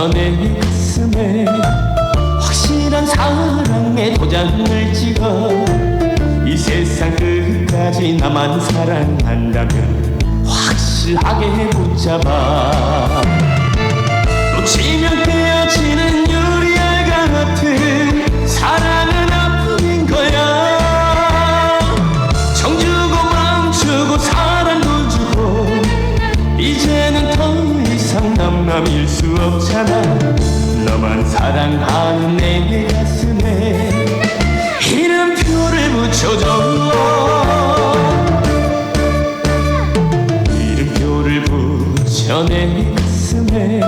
너네 있음에 확실한 사랑의 도장을 찍어 이 세상 끝까지 나만 사랑한다면 확실하게 붙잡아. 남남일 수 없잖아. 너만 사랑하는 내 가슴에 이름표를 붙여줘 이름표를 붙여 내 가슴에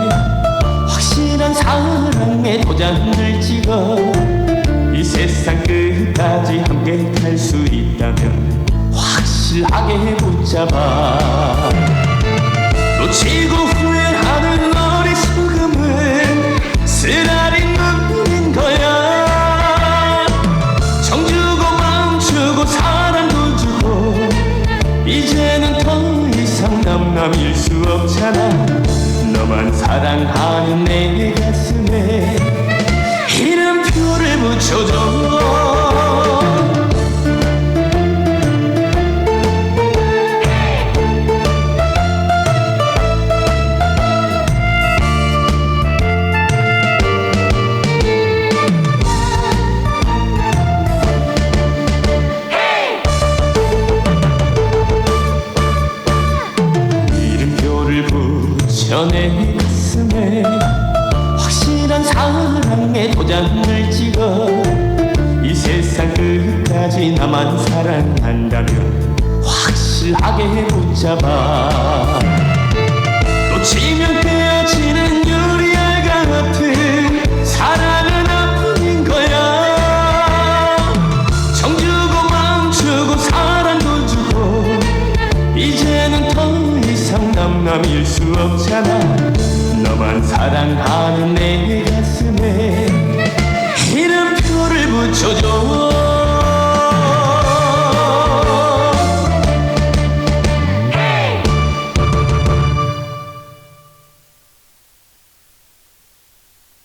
확실한 사랑의 도장을 찍어. 이 세상 끝까지 함께 갈 수 있다면 확실하게 붙잡아. 놓치고 남남일 수 없잖아. 너만 사랑하는 내 가슴에 이름표를 붙여줘 연애했음에 확실한 사랑의 도장을 찍어 이 세상 끝까지 나만 사랑한다면 확실하게 붙잡아. 또 치면 깨어지는 유리알 같은 사랑은 아뿐인 거야. 정 주고 마음 주고 사랑도 주고 이제는 더 이상 남남일 수 없잖아. 너만 사랑하는 내 가슴에 이름표를 붙여줘.